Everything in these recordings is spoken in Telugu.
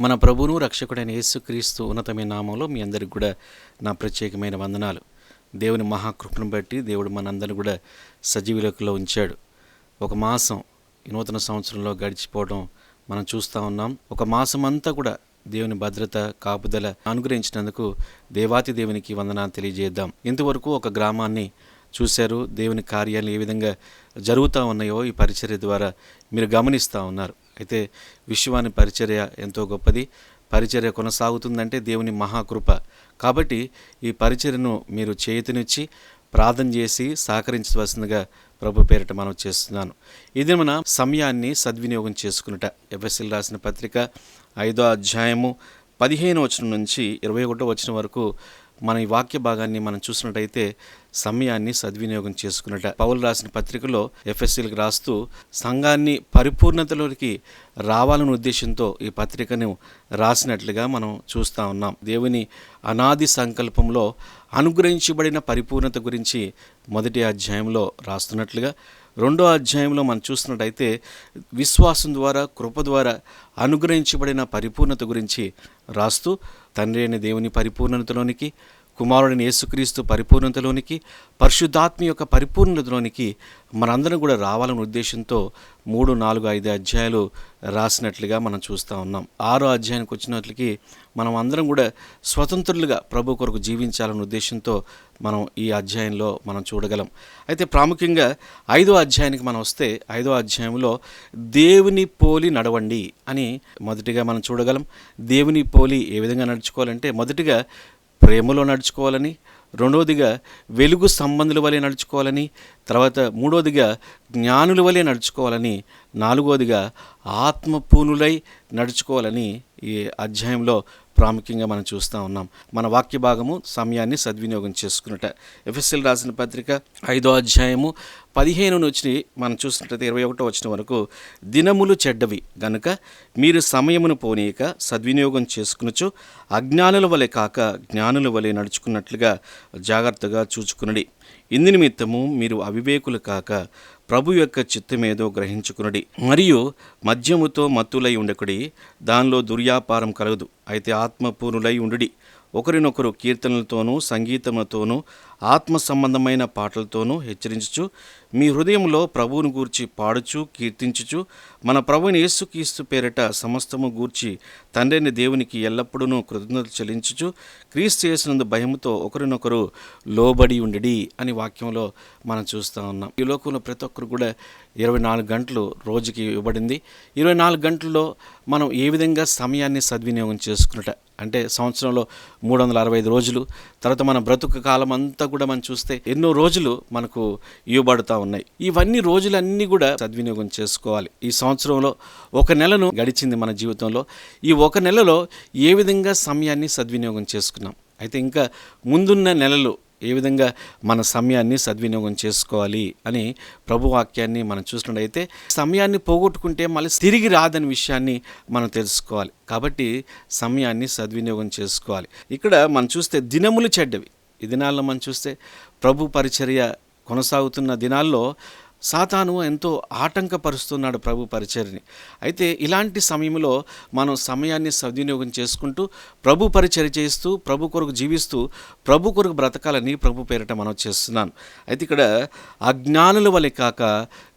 మన ప్రభువును రక్షకుడైన యేసుక్రీస్తు ఉన్నతమైన నామంలో మీ అందరికి కూడా నా ప్రత్యేకమైన వందనాలు. దేవుని మహాకృపను బట్టి దేవుడు మనందరిని కూడా సజీవులకులో ఉంచాడు. ఒక మాసం ఈ నూతన సంవత్సరంలో గడిచిపోవడం మనం చూస్తూ ఉన్నాం. ఒక మాసం అంతా కూడా దేవుని భద్రత కాపుదల అనుగ్రహించినందుకు దేవాతి దేవునికి వందనాలు తెలియజేద్దాం. ఇంతవరకు ఒక గ్రామాన్ని చూశారు. దేవుని కార్యాలు ఏ విధంగా జరుగుతూ ఉన్నాయో ఈ పరిచర్య ద్వారా మీరు గమనిస్తూ ఉన్నారు. అయితే విశ్వాని పరిచర్య ఎంతో గొప్పది. పరిచర్య కొనసాగుతుందంటే దేవుని మహాకృప. కాబట్టి ఈ పరిచర్యను మీరు చేతినిచ్చి ప్రార్థన చేసి సహకరించవలసిందిగా ప్రభు పేరిట మనం చేస్తున్నాను. ఇది మన సమయాన్ని సద్వినియోగం చేసుకున్నట ఎఫ్ఎస్ఎల్ రాసిన పత్రిక ఐదో అధ్యాయము పదిహేను వచనం నుంచి ఇరవై ఒకటో వచనం వరకు మన ఈ వాక్య భాగాన్ని మనం చూసినట్టయితే సమయాన్ని సద్వినియోగం చేసుకున్నట. పౌలు రాసిన పత్రికలో ఎఫ్ఎస్సీలకు రాస్తూ సంఘాన్ని పరిపూర్ణతలోకి రావాలనే ఉద్దేశంతో ఈ పత్రికను రాసినట్లుగా మనం చూస్తూ ఉన్నాం. దేవుని అనాది సంకల్పంలో అనుగ్రహించబడిన పరిపూర్ణత గురించి మొదటి అధ్యాయంలో రాస్తున్నట్లుగా రెండో అధ్యాయంలో మనం చూస్తున్నట్టయితే విశ్వాసం ద్వారా కృప ద్వారా అనుగ్రహించబడిన పరిపూర్ణత గురించి రాస్తూ తండ్రి అయిన దేవుని పరిపూర్ణతలోనికి కుమారుడిని యేసుక్రీస్తు పరిపూర్ణతలోనికి పరిశుద్ధాత్మ యొక్క పరిపూర్ణతలోనికి మనందరం కూడా రావాలనే ఉద్దేశంతో మూడు నాలుగు ఐదు అధ్యాయాలు రాసినట్లుగా మనం చూస్తూ ఉన్నాం. ఆరో అధ్యాయానికి వచ్చినట్లకి మనం అందరం కూడా స్వతంత్రులుగా ప్రభు కొరకు జీవించాలనే ఉద్దేశంతో మనం ఈ అధ్యాయంలో మనం చూడగలం. అయితే ప్రాముఖ్యంగా ఐదో అధ్యాయానికి మనం వస్తే ఐదో అధ్యాయంలో దేవుని పోలి నడవండి అని మొదటిగా మనం చూడగలం. దేవుని పోలి ఏ విధంగా నడుచుకోవాలంటే మొదటిగా ప్రేమలో నడుచుకోవాలని రెండవదిగా వెలుగు సంబంధుల వలె నడుచుకోవాలని తర్వాత మూడవదిగా జ్ఞానుల వలె నడుచుకోవాలని నాలుగవదిగా ఆత్మపూనులై నడుచుకోవాలని ఈ అధ్యాయంలో ప్రాముఖ్యంగా మనం చూస్తూ ఉన్నాం. మన వాక్య భాగము సమయాన్ని సద్వినియోగం చేసుకున్నట. ఎఫ్ఎస్ఎల్ రాసిన పత్రిక ఐదో అధ్యాయము పదిహేను నుంచి మనం చూసినట్లయితే ఇరవై ఒకటో వచ్చిన వరకు దినములు చెడ్డవి. గనుక మీరు సమయమును పోనీయక సద్వినియోగం చేసుకునొచ్చు. అజ్ఞానుల వలె కాక జ్ఞానుల వలె నడుచుకున్నట్లుగా జాగ్రత్తగా చూచుకునడి. ఇందు నిమిత్తము మీరు అవివేకులు కాక ప్రభు యొక్క చిత్తమేదో గ్రహించుకునడి. మరియు మద్యముతో మత్తులై ఉండకుడి. దానిలో దుర్యాపారం కలగదు. అయితే ఆత్మపూర్ణులై ఉండుడి. ఒకరినొకరు కీర్తనలతోనూ సంగీతములతోనూ ఆత్మ సంబంధమైన పాటలతోనూ హెచ్చరించుచు మీ హృదయంలో ప్రభువును గూర్చి పాడుచు కీర్తించుచు మన ప్రభుని యేసుక్రీస్తు పేరిట సమస్తము గూర్చి తండ్రిని దేవునికి ఎల్లప్పుడూ కృతజ్ఞతలు చెల్లించుచు క్రీస్తు చేసినందు భయముతో ఒకరినొకరు లోబడి ఉండి అని వాక్యంలో మనం చూస్తూ ఉన్నాం. ఈ లోకంలో ప్రతి ఒక్కరు కూడా ఇరవై నాలుగు గంటలు రోజుకి ఇవ్వబడింది. ఇరవై నాలుగు గంటల్లో మనం ఏ విధంగా సమయాన్ని సద్వినియోగం చేసుకున్నట? అంటే సంవత్సరంలో మూడు వందల అరవై ఐదు రోజులు తర్వాత మన బ్రతుకు కాలం అంతా కూడా మనం చూస్తే ఎన్నో రోజులు మనకు ఇవ్వబడుతూ ఉన్నాయి. ఇవన్నీ రోజులన్నీ కూడా సద్వినియోగం చేసుకోవాలి. ఈ సంవత్సరంలో ఒక నెలను గడిచింది మన జీవితంలో. ఈ ఒక నెలలో ఏ విధంగా సమయాన్ని సద్వినియోగం చేసుకున్నాం? అయితే ఇంకా ముందున్న నెలలు ఏ విధంగా మన సమయాన్ని సద్వినియోగం చేసుకోవాలి అని ప్రభు వాక్యాన్ని మనం చూసినట్టయితే సమయాన్ని పోగొట్టుకుంటే మళ్ళీ తిరిగి రాదని విషయాన్ని మనం తెలుసుకోవాలి. కాబట్టి సమయాన్ని సద్వినియోగం చేసుకోవాలి. ఇక్కడ మనం చూస్తే దినములు చెడ్డవి. ఈ దినాల్లో మనం చూస్తే ప్రభు పరిచర్య కొనసాగుతున్న దినాల్లో సాతాను ఎంతో ఆటంకపరుస్తున్నాడు ప్రభు పరిచర్ని అయితే ఇలాంటి సమయంలో మనం సమయాన్ని సద్వినియోగం చేసుకుంటూ ప్రభు పరిచర్య చేస్తూ ప్రభు కొరకు జీవిస్తూ ప్రభు కొరకు బ్రతకాలని ప్రభు పేరిట మనం చేస్తున్నాను. అయితే ఇక్కడ అజ్ఞానుల వలె కాక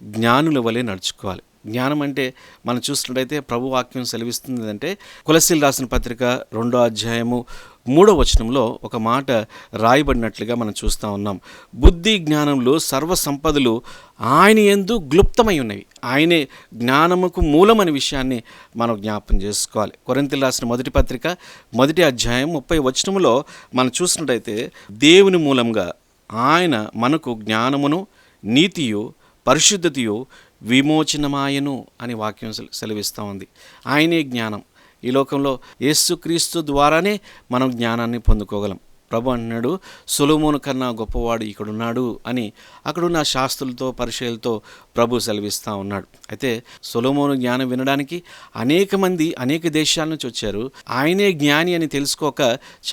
జ్ఞానుల వలె నడుచుకోవాలి. జ్ఞానం అంటే మనం చూసినట్టయితే ప్రభు వాక్యం సెలవిస్తుంది అంటే కులశీలు రాసిన పత్రిక రెండో అధ్యాయము మూడో వచనంలో ఒక మాట రాయబడినట్లుగా మనం చూస్తూ ఉన్నాం. బుద్ధి జ్ఞానంలో సర్వ సంపదలు ఆయన ఎందు గ్లుప్తమై ఉన్నవి. ఆయనే జ్ఞానముకు మూలమనే విషయాన్ని మనం జ్ఞాపం చేసుకోవాలి. కొరింతలు రాసిన మొదటి పత్రిక మొదటి అధ్యాయం ముప్పై వచనములో మనం చూసినట్టయితే దేవుని మూలంగా ఆయన మనకు జ్ఞానమును నీతియు పరిశుద్ధతయు విమోచనమాయను అని వాక్యం సెలవిస్తూ ఉంది. ఆయనే జ్ఞానం. ఈ లోకంలో యేసుక్రీస్తు ద్వారానే మనం జ్ఞానాన్ని పొందుకోగలం. ప్రభు అన్నాడు సొలోమోను కన్నా గొప్పవాడు ఇక్కడున్నాడు అని అక్కడున్న శాస్త్రులతో పరిచయలతో ప్రభు సెలవిస్తూ ఉన్నాడు. అయితే సొలోమోను జ్ఞానం వినడానికి అనేక మంది అనేక దేశాల నుంచి వచ్చారు. ఆయనే జ్ఞాని అని తెలుసుకోక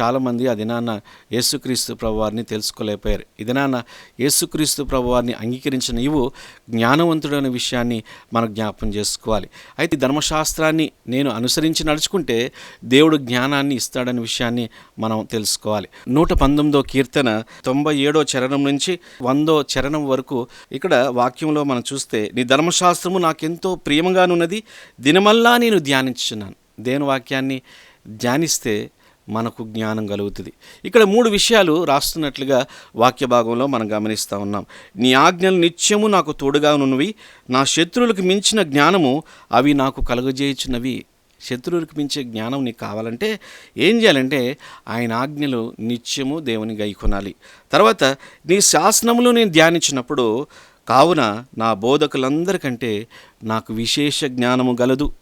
చాలామంది అది నాన్న యేసుక్రీస్తు ప్రభువారిని తెలుసుకోలేకపోయారు. ఇది నాన్న యేసుక్రీస్తు ప్రభువారిని అంగీకరించిన ఇవు జ్ఞానవంతుడైన విషయాన్ని మనం జ్ఞాపం చేసుకోవాలి. అయితే ధర్మశాస్త్రాన్ని నేను అనుసరించి నడుచుకుంటే దేవుడు జ్ఞానాన్ని ఇస్తాడనే విషయాన్ని మనం తెలుసుకోవాలి. నూట పంతొమ్మిదో కీర్తన తొంభై ఏడో చరణం నుంచి వందో చరణం వరకు ఇక్కడ వాక్యంలో మనం చూస్తే నీ ధర్మశాస్త్రము నాకెంతో ప్రియముగానున్నది దినమల్లా నేను ధ్యానించున్నాను దేని వాక్యాన్ని ధ్యానిస్తే మనకు జ్ఞానం కలుగుతుంది. ఇక్కడ మూడు విషయాలు రాస్తున్నట్లుగా వాక్య భాగంలో మనం గమనిస్తూ ఉన్నాం. నీ ఆజ్ఞలు నిత్యము నాకు తోడుగా ఉన్నవి నా శత్రువులకు మించిన జ్ఞానము అవి నాకు కలుగజేయుచున్నవి. శత్రువులకు మించే జ్ఞానం నీకు కావాలంటే ఏం చేయాలంటే ఆయన ఆజ్ఞలు నిత్యము దేవుని గైకొనాలి తర్వాత నీ శాసనములు నేను ధ్యానించినప్పుడు కావున నా బోధకులందరికంటే నాకు విశేష జ్ఞానము గలదు.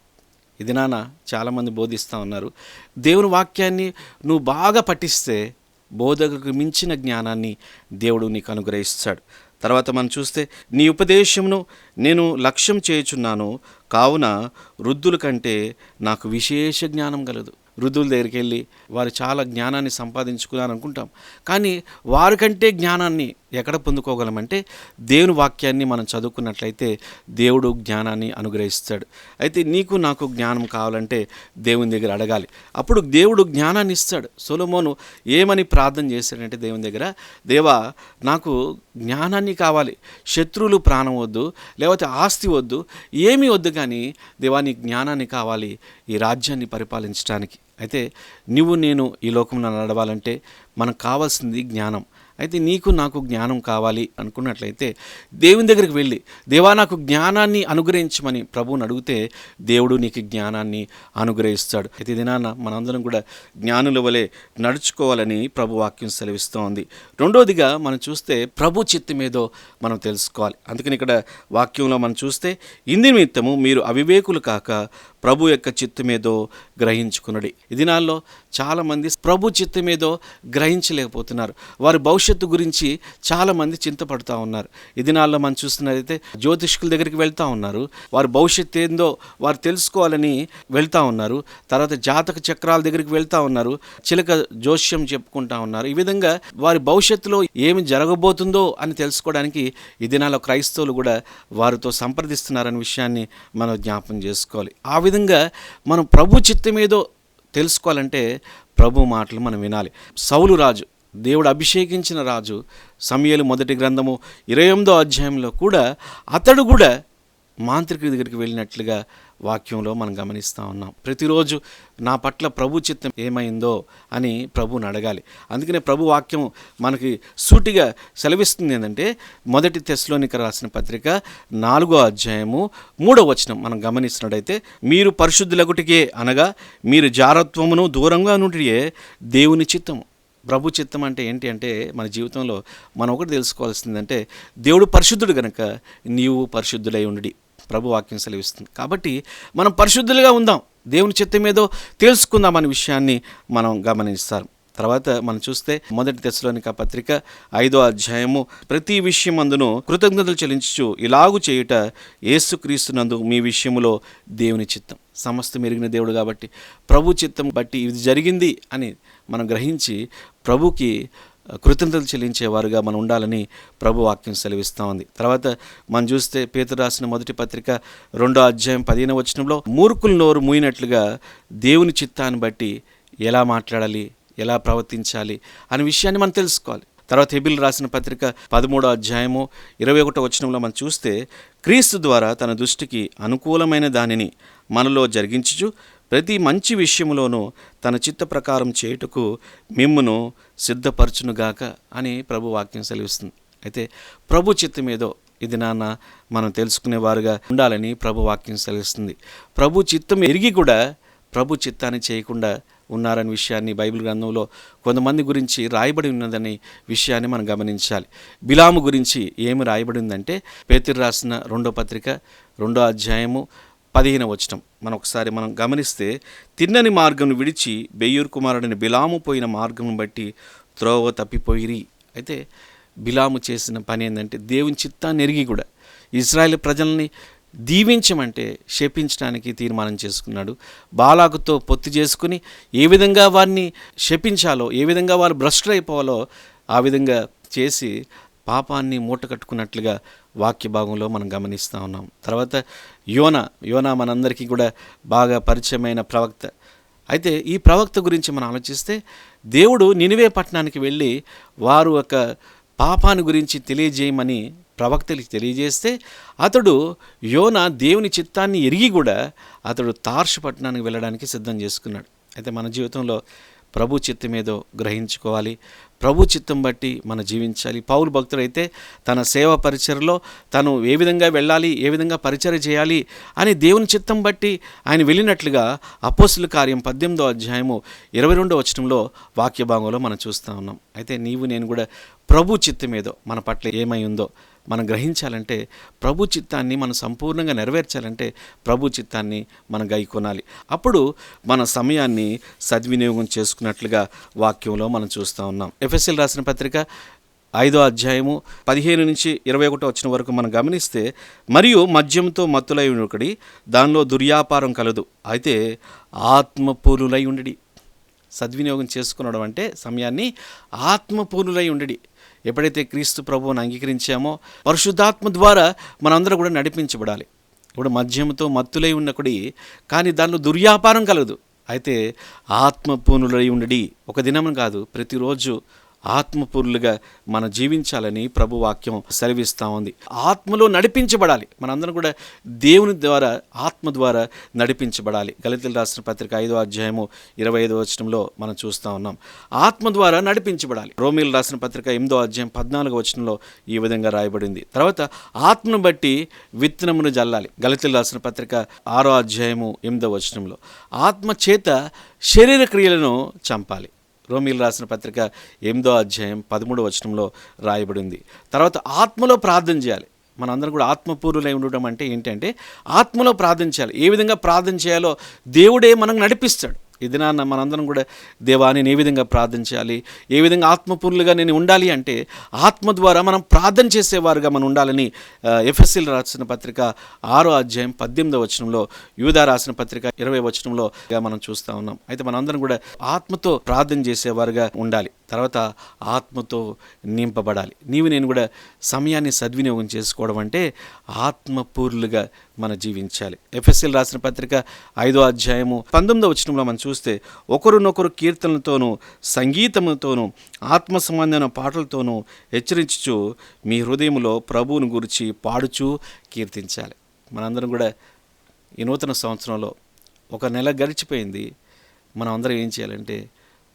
ఇది నాన్న చాలామంది బోధిస్తూ ఉన్నారు. దేవుని వాక్యాన్ని నువ్వు బాగా పఠిస్తే బోధకు మించిన జ్ఞానాన్ని దేవుడు నీకు అనుగ్రహిస్తాడు. తర్వాత మనం చూస్తే నీ ఉపదేశమును నేను లక్ష్యం చేయుచున్నాను. కావున వృద్ధుల కంటే నాకు విశేష జ్ఞానం కలదు. వృద్ధుల దగ్గరికి వెళ్ళి వారు చాలా జ్ఞానాన్ని సంపాదించుకున్నారనుకుంటాం. కానీ వారికంటే జ్ఞానాన్ని ఎక్కడ పొందుకోగలమంటే దేవుని వాక్యాన్ని మనం చదువుకున్నట్లయితే దేవుడు జ్ఞానాన్ని అనుగ్రహిస్తాడు. అయితే నీకు నాకు జ్ఞానం కావాలంటే దేవుని దగ్గర అడగాలి. అప్పుడు దేవుడు జ్ఞానాన్ని ఇస్తాడు. సొలమోను ఏమని ప్రార్థన చేశాడంటే దేవుని దగ్గర దేవా నాకు జ్ఞానాన్ని కావాలి. శత్రువులు ప్రాణం వద్దు లేకపోతే ఆస్తి వద్దు ఏమీ వద్దు కానీ దేవా నీ జ్ఞానాన్ని కావాలి ఈ రాజ్యాన్ని పరిపాలించడానికి అయితే నువ్వు నేను ఈ లోకంలో నడవాలంటే మనకు కావాల్సింది జ్ఞానం. అయితే నీకు నాకు జ్ఞానం కావాలి అనుకున్నట్లయితే దేవుని దగ్గరికి వెళ్ళి దేవా నాకు జ్ఞానాన్ని అనుగ్రహించమని ప్రభువుని అడిగితే దేవుడు నీకు జ్ఞానాన్ని అనుగ్రహిస్తాడు. అయితే దినాన మనందరం కూడా జ్ఞానుల వలె నడుచుకోవాలని ప్రభు వాక్యం సెలవిస్తోంది. రెండోదిగా మనం చూస్తే ప్రభు చిత్తమేదో మనం తెలుసుకోవాలి. అందుకని ఇక్కడ వాక్యంలో మనం చూస్తే ఇంది నిమిత్తము మీరు అవివేకులు కాక ప్రభు యొక్క చిత్తమేదో గ్రహించుకున్నది. ఈ దినాల్లో చాలామంది ప్రభు చిత్తమేదో గ్రహించలేకపోతున్నారు. వారి భవిష్యత్తు గురించి చాలామంది చింతపడుతూ ఉన్నారు. ఈ దినాల్లో మనం చూస్తున్నదైతే జ్యోతిష్కుల దగ్గరికి వెళ్తూ ఉన్నారు. వారి భవిష్యత్తు ఏందో వారు తెలుసుకోవాలని వెళ్తూ ఉన్నారు. తర్వాత జాతక చక్రాల దగ్గరికి వెళ్తూ ఉన్నారు. చిలక జోష్యం చెప్పుకుంటా ఉన్నారు. ఈ విధంగా వారి భవిష్యత్తులో ఏమి జరగబోతుందో అని తెలుసుకోవడానికి ఈ దినాల్లో క్రైస్తవులు కూడా వారితో సంప్రదిస్తున్నారనే విషయాన్ని మనం జ్ఞాపం చేసుకోవాలి. ఆ విధంగా మనం ప్రభు చిత్తమేదో తెలుసుకోవాలంటే ప్రభు మాటలు మనం వినాలి. సౌలు రాజు దేవుడు అభిషేకించిన రాజు సమయలు మొదటి గ్రంథము ఇరవై ఎనిమిదో అధ్యాయంలో కూడా అతడు కూడా మాంత్రికుడి దగ్గరికి వెళ్ళినట్లుగా వాక్యంలో మనం గమనిస్తూ ఉన్నాం. ప్రతిరోజు నా పట్ల ప్రభు చిత్తం ఏమైందో అని ప్రభుని అడగాలి. అందుకనే ప్రభు వాక్యం మనకి సూటిగా సెలవిస్తుంది ఏంటంటే మొదటి తెస్లోనిక రాసిన పత్రిక నాలుగో అధ్యాయము మూడో వచనం మనం గమనిస్తున్నట్టయితే మీరు పరిశుద్ధులగుటికే అనగా మీరు జారత్వమును దూరంగా నుండియే దేవుని చిత్తము. ప్రభు చిత్తం అంటే ఏంటి అంటే మన జీవితంలో మనం ఒకటి తెలుసుకోవాల్సిందంటే దేవుడు పరిశుద్ధుడు కనుక నీవు పరిశుద్ధులై ఉండి ప్రభు వాక్యం సెలవిస్తుంది. కాబట్టి మనం పరిశుద్ధులుగా ఉందాం. దేవుని చిత్తం ఏదో తెలుసుకుందాం అనే విషయాన్ని మనం గమనిస్తారు. తర్వాత మనం చూస్తే మొదటి తెశలోనిక పత్రిక ఐదో అధ్యాయము ప్రతి విషయం అందును కృతజ్ఞతలు చెల్లించు ఇలాగు చేయుట ఏసుక్రీస్తునందు మీ విషయంలో దేవుని చిత్తం. సమస్తం ఎరిగిన దేవుడు కాబట్టి ప్రభు చిత్తం బట్టి ఇది జరిగింది అని మనం గ్రహించి ప్రభుకి కృతజ్ఞతలు చెల్లించేవారుగా మనం ఉండాలని ప్రభు వాక్యం సెలవిస్తూ ఉంది. తర్వాత మనం చూస్తే పేతురు రాసిన మొదటి పత్రిక రెండో అధ్యాయం పదిహేను వచనంలో మూర్ఖుల నోరు మూయినట్లుగా దేవుని చిత్తాన్ని బట్టి ఎలా మాట్లాడాలి? ఎలా ప్రవర్తించాలి? అనే విషయాన్ని మనం తెలుసుకోవాలి. తర్వాత హెబిల్ రాసిన పత్రిక పదమూడో అధ్యాయము ఇరవై ఒకటో వచనంలో మనం చూస్తే క్రీస్తు ద్వారా తన దృష్టికి అనుకూలమైన దానిని మనలో జరిగించుచు ప్రతి మంచి విషయములోనూ తన చిత్త ప్రకారం చేయుటకు మిమ్మును సిద్ధపరచునుగాక అని ప్రభు వాక్యం సెలవిస్తుంది. అయితే ప్రభు చిత్తం ఏదో ఇది నాన్న మనం తెలుసుకునేవారుగా ఉండాలని ప్రభు వాక్యం సెలవిస్తుంది. ప్రభు చిత్తం ఎరిగి కూడా ప్రభు చిత్తాన్ని చేయకుండా ఉన్నారనే విషయాన్ని బైబిల్ గ్రంథంలో కొంతమంది గురించి రాయబడి ఉన్నదని విషయాన్ని మనం గమనించాలి. బిలాము గురించి ఏమి రాయబడి ఉందంటే పేతురు రాసిన రెండో పత్రిక రెండో అధ్యాయము పదిహేను వచనం. మనం ఒకసారి మనం గమనిస్తే తిన్నని మార్గం విడిచి బెయ్యూరు కుమారుడిని బిలాము పోయిన మార్గం బట్టి త్రోవ తప్పిపోయిరి. అయితే బిలాము చేసిన పని ఏంటంటే దేవుని చిత్తాన్ని ఎరిగి కూడా ఇజ్రాయెల్ ప్రజల్ని దీవించమంటే శపించడానికి తీర్మానం చేసుకున్నాడు. బాలాకుతో పొత్తు చేసుకుని ఏ విధంగా వారిని శపించాలో ఏ విధంగా వారు భ్రష్టులైపోవాలో అయిపోవాలో ఆ విధంగా చేసి పాపాన్ని మూట కట్టుకున్నట్లుగా వాక్య భాగంలో మనం గమనిస్తూ ఉన్నాం. తర్వాత యోన యోన మనందరికీ కూడా బాగా పరిచయమైన ప్రవక్త. అయితే ఈ ప్రవక్త గురించి మనం ఆలోచిస్తే దేవుడు నినివే పట్టణానికి వెళ్ళి వారు ఒక పాపాన్ని గురించి తెలియజేయమని ప్రవక్తలకి తెలియజేస్తే అతడు యోన దేవుని చిత్తాన్ని ఎరిగి కూడా అతడు తార్షు పట్టణానికి వెళ్ళడానికి సిద్ధం చేసుకున్నాడు. అయితే మన జీవితంలో ప్రభు చిత్తం ఏదో గ్రహించుకోవాలి. ప్రభు చిత్తం బట్టి మనం జీవించాలి. పౌరు భక్తుడైతే తన సేవ పరిచయలో తను ఏ విధంగా వెళ్ళాలి ఏ విధంగా పరిచయ చేయాలి అని దేవుని చిత్తం బట్టి ఆయన వెళ్ళినట్లుగా అపోసుల కార్యం పద్దెనిమిదో అధ్యాయము ఇరవై రెండో వచనంలో వాక్య భాగంలో మనం చూస్తూ ఉన్నాం. అయితే నీవు నేను కూడా ప్రభు చిత్తం ఏదో మన పట్ల ఏమై ఉందో మనం గ్రహించాలంటే ప్రభు చిత్తాన్ని మనం సంపూర్ణంగా నెరవేర్చాలంటే ప్రభు చిత్తాన్ని మనం గైకొనాలి అప్పుడు మన సమయాన్ని సద్వినియోగం చేసుకున్నట్లుగా వాక్యంలో మనం చూస్తూ ఉన్నాం. ఎఫ్ఎస్ఎల్ రాసిన పత్రిక ఐదో అధ్యాయము పదిహేను నుంచి ఇరవై ఒకటో వచ్చిన వరకు మనం గమనిస్తే మరియు మద్యంతో మత్తులై ఒకడి దానిలో దుర్యాపారం కలదు. అయితే ఆత్మపూరులై ఉండడి సద్వినియోగం చేసుకునడం అంటే సమయాన్ని ఆత్మపూర్ణులై ఉండడి ఎప్పుడైతే క్రీస్తు ప్రభువుని అంగీకరించామో పరిశుద్ధాత్మ ద్వారా మనందరం కూడా నడిపించబడాలి. ఇప్పుడు మద్యంతో మత్తులై ఉన్నకుడి కానీ దానిలో దుర్యాపారం కలదు. అయితే ఆత్మపూర్ణులై ఉండడి ఒక దినం కాదు ప్రతిరోజు ఆత్మపూర్లుగా మనం జీవించాలని ప్రభు వాక్యం సెలవిస్తూ ఉంది. ఆత్మలో నడిపించబడాలి. మనందరం కూడా దేవుని ద్వారా ఆత్మ ద్వారా నడిపించబడాలి. గళితులు రాసిన పత్రిక ఐదో అధ్యాయము ఇరవై ఐదో వచనంలో మనం చూస్తూ ఉన్నాం. ఆత్మ ద్వారా నడిపించబడాలి. రోమిలు రాసిన పత్రిక ఎనిమిదో అధ్యాయం పద్నాలుగో వచనంలో ఈ విధంగా రాయబడింది. తర్వాత ఆత్మను బట్టి విత్తనమును జల్లాలి. గళితులు రాసిన పత్రిక ఆరో అధ్యాయము ఎనిమిదో వచనంలో. ఆత్మ చేత శరీర క్రియలను చంపాలి. రోమిలు రాసిన పత్రిక ఎనిమిదో అధ్యాయం పదమూడో వచనంలో రాయబడింది తర్వాత ఆత్మలో ప్రార్థన చేయాలి. మనందరం కూడా ఆత్మపూర్వులై ఉండడం అంటే ఏంటంటే ఆత్మలో ప్రార్థన చేయాలి. ఏ విధంగా ప్రార్థన చేయాలో దేవుడే మనకు నడిపిస్తాడు. ఈ దినాన్న మనందరం కూడా దేవాన్ని నేను ఏ విధంగా ప్రార్థన చేయాలి ఏ విధంగా ఆత్మపూర్లుగా నేను ఉండాలి అంటే ఆత్మ ద్వారా మనం ప్రార్థన చేసేవారుగా మనం ఉండాలని ఎఫ్ఎస్సీలు రాసిన పత్రిక ఆరో అధ్యాయం పద్దెనిమిదో వచనంలో యూదా రాసిన పత్రిక ఇరవై వచనంలో మనం చూస్తూ ఉన్నాం. అయితే మనందరం కూడా ఆత్మతో ప్రార్థన చేసేవారుగా ఉండాలి. తర్వాత ఆత్మతో నింపబడాలి. నీవు నేను కూడా సమయాన్ని సద్వినియోగం చేసుకోవడం అంటే ఆత్మపూర్లుగా మనం జీవించాలి. ఎఫ్ఎస్ఎల్ రాసిన పత్రిక ఐదో అధ్యాయము పంతొమ్మిదో వచనంలో మనం చూస్తే ఒకరినొకరు కీర్తనలతోనూ సంగీతముతోనూ ఆత్మ సంబంధమైన పాటలతోనూ హెచ్చరించుచు మీ హృదయంలో ప్రభువుని గురించి పాడుచూ కీర్తించాలి. మనందరం కూడా ఈ నూతన సంవత్సరంలో ఒక నెల గడిచిపోయింది. మనం అందరం ఏం చేయాలంటే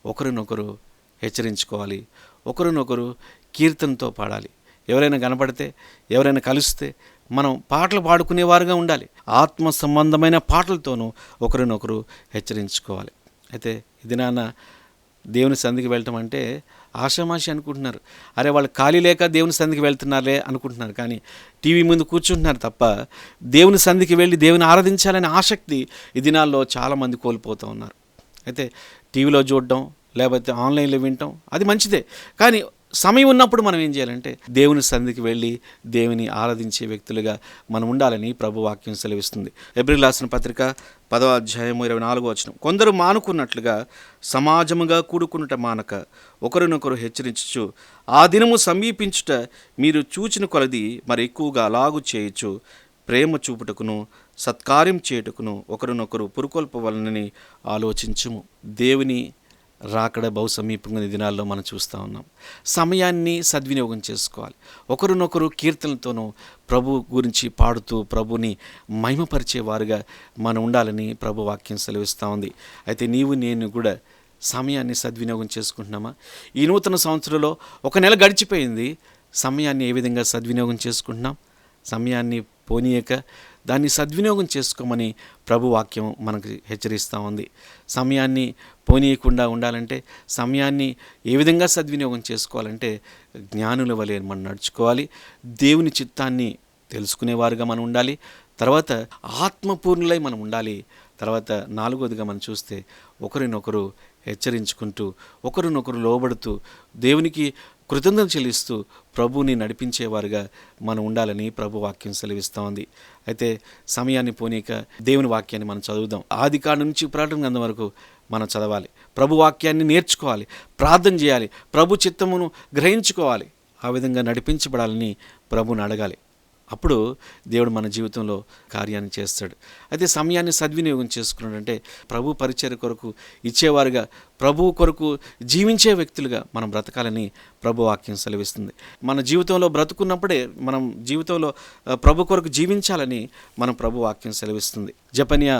ఒకరినొకరు హెచ్చరించుకోవాలి. ఒకరినొకరు కీర్తనతో పాడాలి. ఎవరైనా కనపడితే ఎవరైనా కలిస్తే మనం పాటలు పాడుకునేవారుగా ఉండాలి. ఆత్మ సంబంధమైన పాటలతోనూ ఒకరినొకరు హెచ్చరించుకోవాలి. అయితే ఇది నాన్న దేవుని సంధికి వెళ్ళటం అంటే ఆషామాషి అనుకుంటున్నారు. అరే వాళ్ళు ఖాళీ లేక దేవుని సంధికి వెళ్తున్నారులే అనుకుంటున్నారు. కానీ టీవీ ముందు కూర్చుంటున్నారు తప్ప దేవుని సంధికి వెళ్ళి దేవుని ఆరాధించాలనే ఆసక్తి ఈ దినాల్లో చాలామంది కోల్పోతూ ఉన్నారు. అయితే టీవీలో చూడడం లేకపోతే ఆన్లైన్లో వినటం అది మంచిదే. కానీ సమయం ఉన్నప్పుడు మనం ఏం చేయాలంటే దేవుని సంధికి వెళ్ళి దేవుని ఆరాధించే వ్యక్తులుగా మనం ఉండాలని ప్రభు వాక్యం సెలవిస్తుంది. ఎబ్రిల్ రాసిన పత్రిక పదవ అధ్యాయం ఇరవై నాలుగో వచనం. కొందరు మానుకున్నట్లుగా సమాజముగా కూడుకున్నట మానక ఒకరినొకరు హెచ్చరించచ్చు ఆ దినము సమీపించుట మీరు చూచిన కొలది మరి ఎక్కువగా అలాగు చేయొచ్చు ప్రేమ చూపుటకును సత్కార్యం చేయుటకును ఒకరినొకరు పురుకొల్పవలనని ఆలోచించము. దేవుని రాకడ బహు సమీపంగా దినాల్లో మనం చూస్తూ ఉన్నాం. సమయాన్ని సద్వినియోగం చేసుకోవాలి. ఒకరినొకరు కీర్తనలతోనూ ప్రభు గురించి పాడుతూ ప్రభుని మహిమపరిచేవారుగా మనం ఉండాలని ప్రభు వాక్యం సెలవిస్తూ ఉంది. అయితే నీవు నేను కూడా సమయాన్ని సద్వినియోగం చేసుకుంటున్నామా? ఈ నూతన సంవత్సరంలో ఒక నెల గడిచిపోయింది. సమయాన్ని ఏ విధంగా సద్వినియోగం చేసుకుంటున్నాం? సమయాన్ని పోనీయక దాన్ని సద్వినియోగం చేసుకోమని ప్రభు వాక్యం మనకు హెచ్చరిస్తూ ఉంది. సమయాన్ని పోనీయకుండా ఉండాలంటే సమయాన్ని ఏ విధంగా సద్వినియోగం చేసుకోవాలంటే జ్ఞానుల వలె మనం నడుచుకోవాలి. దేవుని చిత్తాన్ని తెలుసుకునేవారుగా మనం ఉండాలి. తర్వాత ఆత్మపూర్ణులై మనం ఉండాలి. తర్వాత నాలుగోదిగా మనం చూస్తే ఒకరినొకరు హెచ్చరించుకుంటూ ఒకరినొకరు లోబడుతూ దేవునికి కృతజ్ఞత చెల్లిస్తూ ప్రభువుని నడిపించేవారుగా మనం ఉండాలని ప్రభు వాక్యం సెలవిస్తోంది అయితే సమయాన్ని పోనీక దేవుని వాక్యాన్ని మనం చదువుదాం. ఆది కాడ నుంచి ప్రకటన గంధం వరకు మనం చదవాలి. ప్రభు వాక్యాన్ని నేర్చుకోవాలి. ప్రార్థన చేయాలి. ప్రభు చిత్తమును గ్రహించుకోవాలి. ఆ విధంగా నడిపించబడాలని ప్రభుని అడగాలి. అప్పుడు దేవుడు మన జీవితంలో కార్యాన్ని చేస్తాడు. అయితే సమయాన్ని సద్వినియోగం చేసుకున్నాడంటే ప్రభు పరిచయ కొరకు ఇచ్చేవారుగా ప్రభు కొరకు జీవించే వ్యక్తులుగా మనం బ్రతకాలని ప్రభు వాక్యం సెలవిస్తుంది. మన జీవితంలో బ్రతుకున్నప్పుడే మనం జీవితంలో ప్రభు కొరకు జీవించాలని మన ప్రభు వాక్యం సెలవిస్తుంది. జపనియా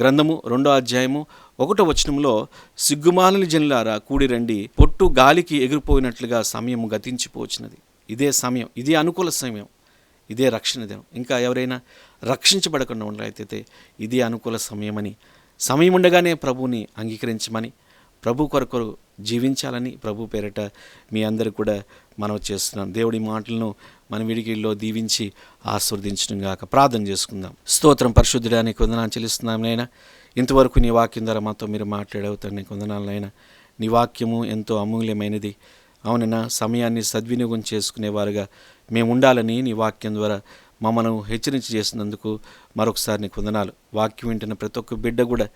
గ్రంథము రెండో అధ్యాయము ఒకటో వచనంలో సిగ్గుమాలని జనులారా కూడి రండి. పొట్టు గాలికి ఎగిరిపోయినట్లుగా సమయం గతించిపోచినది. ఇదే సమయం ఇదే అనుకూల సమయం. ఇదే రక్షణ దినం. ఇంకా ఎవరైనా రక్షించబడకుండా ఉన్నట్లయితే ఇదే అనుకూల సమయమని సమయం ఉండగానే ప్రభువుని అంగీకరించమని ప్రభు కొరకు జీవించాలని ప్రభు పేరిట మీ అందరికి కూడా మనం చేస్తున్నాం. దేవుడి మాటలను మన విడికిల్లో దీవించి ఆస్వాదించడం గాక ప్రార్థన చేసుకుందాం. స్తోత్రం పరిశుద్ధడానికి వందనాలు చెల్లిస్తున్నాం నైనా ఇంతవరకు నీ వాక్యం ద్వారా మాతో మీరు మాట్లాడవుతారు. నీకు వందనాలనైనా నీ వాక్యము ఎంతో అమూల్యమైనది. అవునైనా సమయాన్ని సద్వినియోగం చేసుకునేవారుగా మేము ఉండాలని నీ వాక్యం ద్వారా మమ్మల్ని హెచ్చరించి చేసినందుకు మరొకసారి నీకు వందనాలు. వాక్యం వింటున్న ప్రతి ఒక్క బిడ్డ కూడా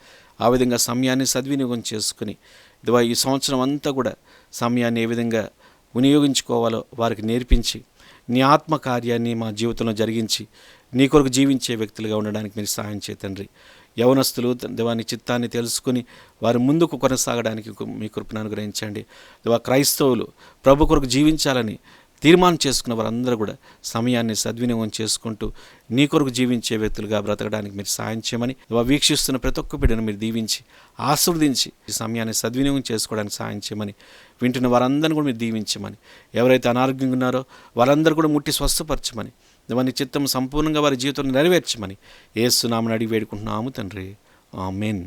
ఆ విధంగా సమయాన్ని సద్వినియోగం చేసుకుని ఇదిగో ఈ సంవత్సరం అంతా కూడా సమయాన్ని ఏ విధంగా వినియోగించుకోవాలో వారికి నేర్పించి నీ ఆత్మ కార్యాన్ని మా జీవితంలో జరిగించి నీ కొరకు జీవించే వ్యక్తులుగా ఉండడానికి మీరు సహాయం చేతండ్రి యవనస్తులు దేవాని చిత్తాన్ని తెలుసుకుని వారి ముందుకు కొనసాగడానికి మీ కృపను అనుగ్రహించండి. దేవా క్రైస్తవులు ప్రభు కొరకు జీవించాలని తీర్మానం చేసుకున్న వారందరూ కూడా సమయాన్ని సద్వినియోగం చేసుకుంటూ నీ కొరకు జీవించే వ్యక్తులుగా బ్రతకడానికి మీరు సాయం చేయమని వీక్షిస్తున్న ప్రతి ఒక్క బిడ్డను మీరు దీవించి ఆస్వాదించి ఈ సమయాన్ని సద్వినియోగం చేసుకోవడానికి సాయం చేయమని వింటున్న వారందరిని కూడా మీరు దీవించమని ఎవరైతే అనారోగ్యంగా ఉన్నారో వారందరూ కూడా ముట్టి స్వస్థపరచమని వారి చిత్తం సంపూర్ణంగా వారి జీవితంలో నెరవేర్చమని ఏసునామని అడిగి వేడుకుంటున్నాము తండ్రి. ఆమెన్.